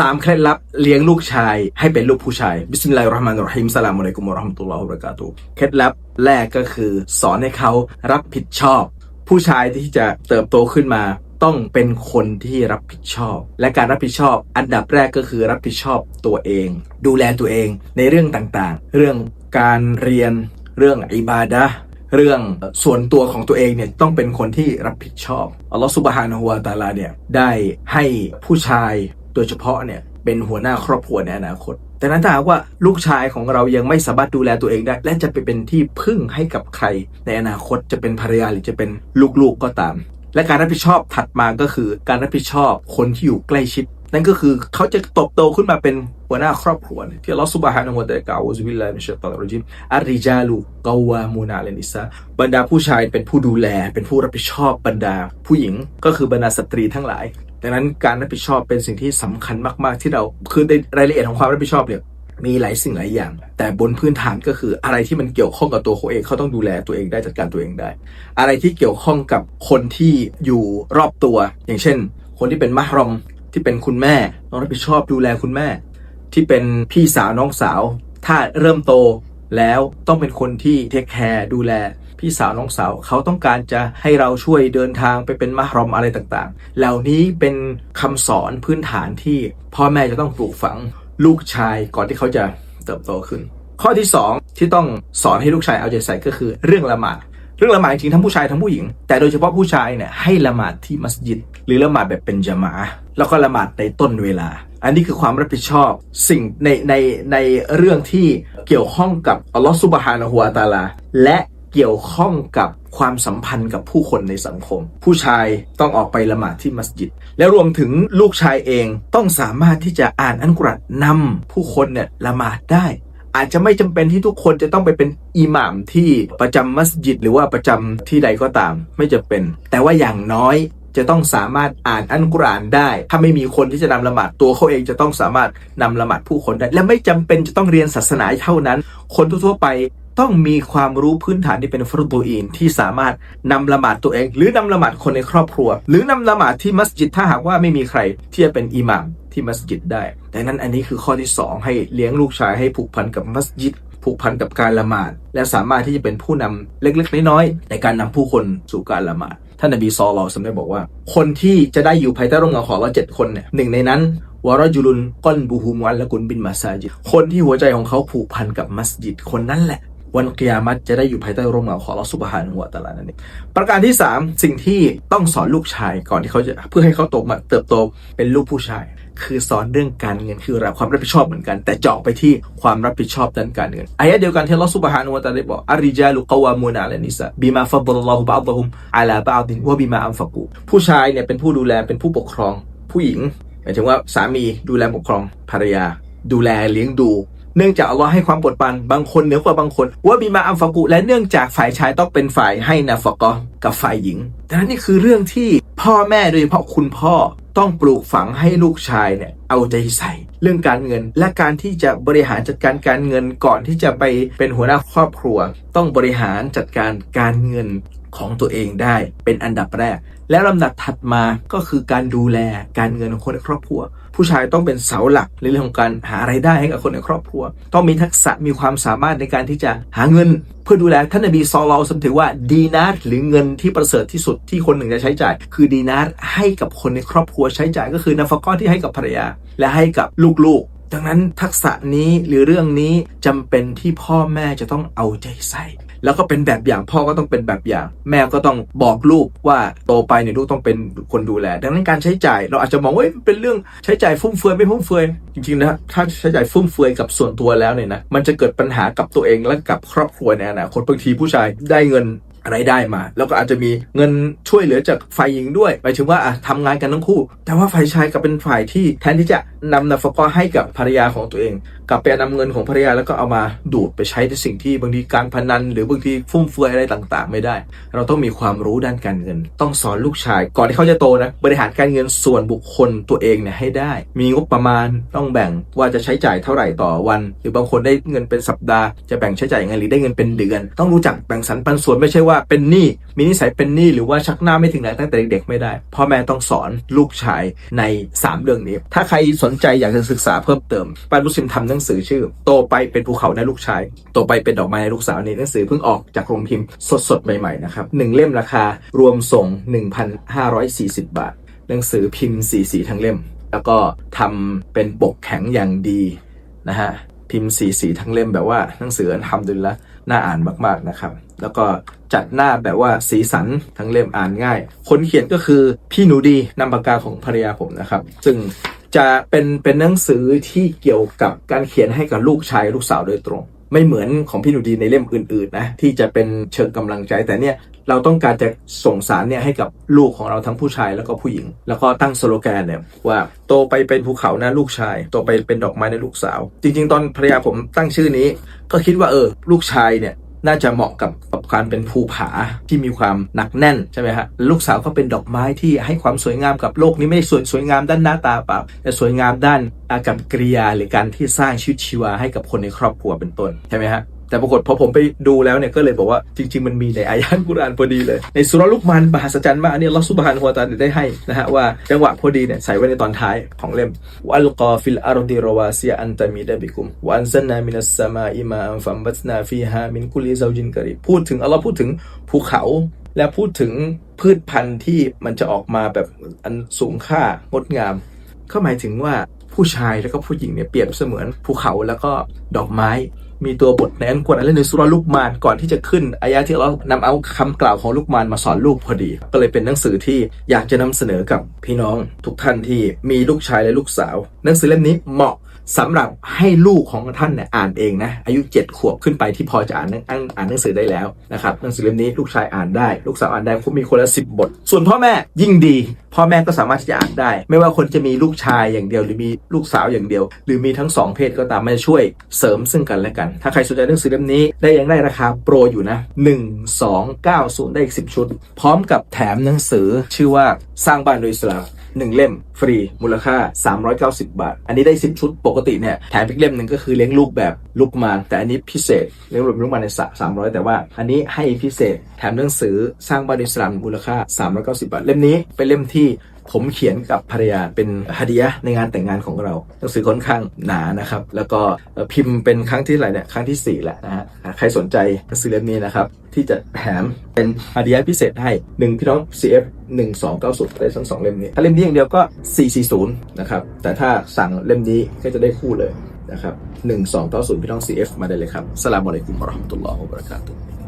สามเคล็ดลับเลี้ยงลูกชายให้เป็นลูกผู้ชาย บิสมิลลาฮิรเราะห์มานิรเราะฮีมสลามอะลัยกุมวะเราะห์มะตุลลอฮ์วะบะเราะกาตุเคล็ดลับแรกก็คือ สอนให้เขารับผิดชอบ ผู้ชายที่จะเติบโตขึ้นมาต้องเป็นคนที่รับผิดชอบ และการรับผิดชอบ อันดับแรกก็คือรับผิดชอบตัวเอง ดูแลตัวเองในเรื่องต่างๆ เรื่องการเรียนเรื่องอิบาดะเรื่องส่วนตัวของตัวเองเนี่ยต้องเป็นคนที่รับผิดชอบอัลลอฮฺซุบฮานะฮูวะตาลาเนี่ยได้ให้ผู้ชาย โดยเฉพาะเนี่ยเป็นหัวหน้าครอบครัวในอนาคต แต่นั้นถ้าหากว่าลูกชายของเรายังไม่สามารถดูแลตัวเองได้ และจะไปเป็นที่พึ่งให้กับใคร ในอนาคตจะเป็นภรรยาหรือจะเป็นลูกๆก็ตาม และการรับผิดชอบถัดมาก็คือ การรับผิดชอบคนที่อยู่ใกล้ชิด นั่นก็คือเขาจะตบโตขึ้นมาเป็นหัวหน้าครอบครัวที่อัลลอฮฺซุบฮานะฮูวะตะอาลากาวอุซุบิลลาฮิมินชัยฏอนรรจีมอัรริจาลุกอวามูนาเลนิซาบรรดาผู้ชายเป็นผู้ดูแล เป็นผู้รับผิดชอบบรรดาผู้หญิงก็คือบรรดาสตรีทั้งหลาย ดังนั้นการรับผิดชอบเป็นสิ่งที่สำคัญมาก ๆ ที่เราคือในรายละเอียดของความรับผิดชอบเนี่ยมีหลายสิ่งหลายอย่าง แต่บนพื้นฐานก็คืออะไรที่มันเกี่ยวข้องกับตัวเขาเองเขาต้องดูแลตัวเองได้จัดการตัวเองได้ อะไรที่เกี่ยวข้องกับคนที่อยู่รอบตัว อย่างเช่น คนที่เป็นมหรอมที่เป็นคุณแม่ต้องรับผิดชอบดูแลคุณแม่ ที่เป็นพี่สาวน้องสาว ถ้าเริ่มโตแล้วต้องเป็นคนที่เทคแคร์ดูแล พี่สาวน้องสาวเขาต้องการจะให้เราช่วยเดินทางไปเป็นมหรอมอะไรต่างๆ เหล่านี้เป็นคำสอนพื้นฐานที่พ่อแม่จะต้องปลูกฝังลูกชายก่อนที่เขาจะเติบโตขึ้น ข้อที่สองที่ต้องสอนให้ลูกชายเอาใจใส่ก็คือเรื่องละหมาดเรื่องละหมาดจริงทั้งผู้ชายทั้งผู้หญิง แต่โดยเฉพาะผู้ชายเนี่ยให้ละหมาดที่มัสยิด หรือละหมาดแบบเป็นจามะแล้วก็ละหมาดในต้นเวลา อันนี้คือความรับผิดชอบสิ่งในในในเรื่องที่เกี่ยวข้องกับอัลลอฮฺซุบฮานะฮูวาตาลาและ เกี่ยวข้องกับความสัมพันธ์กับผู้คนในสังคม ผู้ชายต้องออกไปละหมาดที่มัสยิด และรวมถึงลูกชายเองต้องสามารถที่จะอ่านอัลกุรอานนำผู้คนเนี่ยละหมาดได้อาจจะไม่จำเป็นที่ทุกคนจะต้องไปเป็นอิหม่ามที่ประจำมัสยิดหรือว่าประจำที่ใดก็ตาม ไม่จำเป็น แต่ว่าอย่างน้อยจะต้องสามารถอ่านอัลกุรอานได้ ถ้าไม่มีคนที่จะนำละหมาดตัวเขาเองจะต้องสามารถนำละหมาดผู้คนได้ และไม่จำเป็นจะต้องเรียนศาสนาเท่านั้น คนทั่วๆไป ต้องมีความรู้พื้นฐานที่เป็นฟรุตูอีนที่สามารถนำละหมาดตัวเอง หรือนำละหมาดคนในครอบครัว หรือนำละหมาดที่มัสยิดถ้าหากว่าไม่มีใครที่จะเป็นอิหม่ามที่มัสยิดได้ดังนั้นอันนี้คือข้อที่ 2 ให้เลี้ยงลูกชายให้ผูกพันกับมัสยิดผูกพันกับการละหมาด และสามารถที่จะเป็นผู้นำเล็กๆน้อยๆในการนำผู้คนสู่การละหมาดท่านนบีซอลลอฮุสมได้บอกว่า คนที่จะได้อยู่ภายใต้ร่มเงาของเราเจ็ดคนเนี่ยหนึ่งในนั้นวารจุลุนก้อนบูฮูมวันและกุนบินมาซาจิดคนที่หัวใจของเขาผูกพันกับมัสยิดคนนั้นแหละ วันกิยามัตจะได้อยู่ภายใต้ร่มเงาของอัลอฮฺซุบฮานะฮูวตะอาลานั่นเองประการที่ 3 สิ่งที่ต้องสอนลูกชายก่อนที่เขาจะเพื่อให้เขาโตมาเติบโตเป็นลูกผู้ชาย คือสอนเรื่องการเงินคือรับความรับผิดชอบเหมือนกัน แต่เจาะไปที่ความรับผิดชอบด้านการเงินอายะเดียวกันที่ลอฮฺซุบฮานะฮูวตะอาลาได้บอกอาริจาลุกวามูนาอะลันนิสาบิมาฟัดลลอฮุบะอัลลอฮุมอะลาบะอัลดินวะบิมาอัมฟะกูผู้ชายเนี่ยเป็นผู้ดูแลเป็นผู้ปกครองผู้หญิงหมายถึงว่าสามีดูแลปกครองภรรยา ดูแลเลี้ยงดู เนื่องจากอัลลอฮ์ให้ความปวดปันบางคนเหนือกว่าบางคนว่าบีมาอัมฟากุและเนื่องจากฝ่ายชายต้องเป็นฝ่ายให้นาฟะกอกับฝ่ายหญิงดังนั้นนี่คือเรื่องที่พ่อแม่โดยเฉพาะคุณพ่อต้องปลูกฝังให้ลูกชายเนี่ยเอาใจใส่ เรื่องการเงิน และการที่จะบริหารจัดการการเงินก่อนที่จะไปเป็นหัวหน้าครอบครัว ต้องบริหารจัดการการเงินของตัวเองได้เป็นอันดับแรก และลำดับถัดมาก็คือการดูแลการเงินของคนในครอบครัว ผู้ชายต้องเป็นเสาหลักในเรื่องของการหาไรายได้ให้กับคนในครอบครัว ต้องมีทักษะมีความสามารถในการที่จะหาเงิน เพื่อดูแลท่านนบีซอลลอสมถือว่าดีนาร์หรือเงินที่ประเสริฐที่สุดที่คนหนึ่งจะใช้จ่าย คือดีนาร์ให้กับคนในครอบครัวใช้จ่ายก็คือนาฟก้อที่ให้กับภรรยา และให้กับลูกๆดังนั้นทักษะนี้หรือเรื่องนี้จำเป็นที่พ่อแม่จะต้องเอาใจใส่ แล้วก็เป็นแบบอย่างพ่อก็ต้องเป็นแบบอย่าง แม่ก็ต้องบอกลูกว่าโตไปเนี่ยลูกต้องเป็นคนดูแล ดังนั้นการใช้จ่ายเราอาจจะมองว่าเป็นเรื่องใช้จ่ายฟุ่มเฟือยไม่ฟุ่มเฟือยจริงๆนะถ้าใช้จ่ายฟุ่มเฟือยกับส่วนตัวแล้วเนี่ยนะมันจะเกิดปัญหากับตัวเองและกับครอบครัวในอนาคตบางทีผู้ชายได้เงินรายได้มา แล้วก็อาจจะมีเงินช่วยเหลือจากฝ่ายหญิงด้วยหมายถึงว่าอะทำงานกันทั้งคู่ แต่ว่าฝ่ายชายกลับเป็นฝ่ายที่แทนที่จะนำนาฟกอให้กับภรรยาของตัวเอง กลับไปนำเงินของภรรยาแล้วก็เอามาดูดไปใช้ในสิ่งที่บางทีการพนัน หรือบางทีฟุ่มเฟือยอะไรต่างๆ ไม่ได้ เราต้องมีความรู้ด้านการเงิน ต้องสอนลูกชาย ก่อนที่เขาจะโตนะบริหารการเงินส่วนบุคคลตัวเองเนี่ยให้ได้ มีงบประมาณต้องแบ่งว่าจะใช้จ่ายเท่าไหร่ต่อวัน หรือบางคนได้เงินเป็นสัปดาห์จะแบ่งใช้จ่ายยังไงหรือได้เงินเป็นเดือน ต้องรู้จักแบ่งสรรปันส่วนไม่ใช่ว่าเป็นหนี้มีนิสัยเป็นหนี้หรือว่าชักหน้าไม่ถึงไหนตั้งแต่เด็กๆไม่ได้พ่อแม่ต้องสอนลูกชายใน 3 เรื่องนี้ ถ้าใครสนใจอยากจะศึกษาเพิ่มเติมปานุสิมทำหนังสือชื่อ โตไปเป็นภูเขาในลูกชาย โตไปเป็นดอกไม้ในลูกสาวนี่หนังสือเพิ่งออกจากโรงพิมพ์สดๆใหม่ๆนะครับหนึ่งเล่มราคารวมส่ง 1,540 บาท หนังสือพิมพ์สีสีทั้งเล่ม แล้วก็ทำเป็นปกแข็งอย่างดีนะฮะพิมพ์สีสีทั้งเล่มแบบว่าหนังสืออันทำดุลละน่าอ่านมาก ๆนะครับ แล้วก็จัดหน้าแบบว่าสีสันทั้งเล่มอ่านง่าย คนเขียนก็คือพี่หนูดีนามปากกาของภรรยาผมนะครับ ซึ่ง จะเป็นเป็นหนังสือที่เกี่ยวกับการเขียนให้กับลูกชายลูกสาวโดยตรง ไม่เหมือนของพี่หนูดีในเล่มอื่นๆนะที่จะเป็นเชิงกำลังใจแต่เนี่ยเราต้องการจะส่งสารเนี่ยให้กับลูกของเราทั้งผู้ชายแล้วก็ผู้หญิง แล้วก็ตั้งสโลแกนเนี่ยว่าโตไปเป็นภูเขานะลูกชาย โตไปเป็นดอกไม้นะลูกสาว จริง ๆ ตอนภรรยาผมตั้งชื่อนี้ ก็คิดว่าเออลูกชายเนี่ย น่าจะเหมาะกับกับการเป็นภูผาที่มีความหนักแน่นใช่ไหมฮะลูกสาวก็เป็นดอกไม้ที่ให้ความสวยงามกับโลกนี้ไม่ได้สวยสวยงามด้านหน้าตาเปล่าแต่สวยงามด้านอากับกริยาหรือการที่สร้างชีวิตชีวาให้กับคนในครอบครัวเป็นต้นใช่ไหมฮะ แต่ปรากฏพอผมไปดูแล้วเนี่ยก็เลยบอกว่าจริง ๆ มันมีในอายะห์กุรานพอดีเลย ในสุรลุกมันมหัศจรรย์มากอันนี้อัลอฮฺซุบฮานะฮูวตอาได้ให้นะฮะว่าจังหวะพอดีเนี่ยใส่ไว้ในตอนท้ายของเล่มวัลกอฟิลอาร์ดิรวาซีอันตามีดะบิกุมวันซันนามินัสมาอิมาอันฟัมบัตนาฟีฮามินกุลิซาจินกะรีพูดถึงอัลลอฮ์พูดถึงภูเขาและพูดถึงพืชพันธุ์ที่มันจะออกมาแบบอันสูงค่างดงาม ก็หมายถึงว่าผู้ชายแล้วก็ผู้หญิงเนี่ยเปรียบเสมือนภูเขาแล้วก็ดอกไม้ มีตัวบทในอันกวนอันเละในสุรลูกมานก่อนที่จะขึ้นอายะที่เรานำเอาคำกล่าวของลูกมานมาสอนลูกพอดี ก็เลยเป็นหนังสือที่อยากจะนำเสนอกับพี่น้องทุกท่านที่มีลูกชายและลูกสาว หนังสือเล่มนี้เหมาะ สำหรับให้ลูกของท่านเนี่ยอ่านเองนะอายุ7ขวบขึ้นไปที่พอจะอ่านอ่านอ่านหนังสือได้แล้วนะครับหนังสือเล่มนี้ลูกชายอ่านได้ ลูกสาวอ่านได้คุมีคนละสิบบท ส่วนพ่อแม่ยิ่งดี พ่อแม่ก็สามารถที่จะอ่านได้ ไม่ว่าคนจะมีลูกชายอย่างเดียว หรือมีลูกสาวอย่างเดียว หรือมีทั้งสองเพศก็ตามมันช่วยเสริมซึ่งกันและกัน ถ้าใครสนใจหนังสือเล่มนี้ได้ยังได้ราคาโปรอยู่นะ1 2 9 0 ได้อีก10 ชุด พร้อมกับแถมหนังสือชื่อว่าสร้างบ้านโดยสลามหนึ่งเล่มฟรีมูลค่า 390 บาท อันนี้ได้ 10 ชุดปกติเนี่ยแถมอีกเล่มหนึ่งก็คือเลี้ยงลูกแบบลูกมารแต่อันนี้พิเศษเลี้ยงลูกลูกมารในสามร้อยแต่ว่า อันนี้ให้พิเศษแถมหนังสือสร้างบ้านอิสลามมูลค่า 390 บาท เล่มนี้เป็นเล่มที่ ผมเขียนกับภรรยาเป็นฮดิยะในงานแต่งงานของเราหนังสือค่อนข้างหนานะครับ แล้วก็พิมพ์เป็นครั้งที่ไรเนี่ยครั้งที่ 4 แล้วนะฮะใครสนใจหนังสือเล่มนี้นะครับ ที่จะแถมเป็นฮดิยะพิเศษให้หนึ่งพี่น้อง CF 1290ได้ทั้งสองเล่มนี้ ถ้าเล่มนี้อย่างเดียวก็ 440 นะครับ แต่ถ้าสั่งเล่มนี้ก็จะได้คู่เลยนะครับ1290พี่น้อง CF มาได้เลยครับสลามอะลัยกุมราะห์มตุลลอฮ์วะบะเราะกาตุฮ์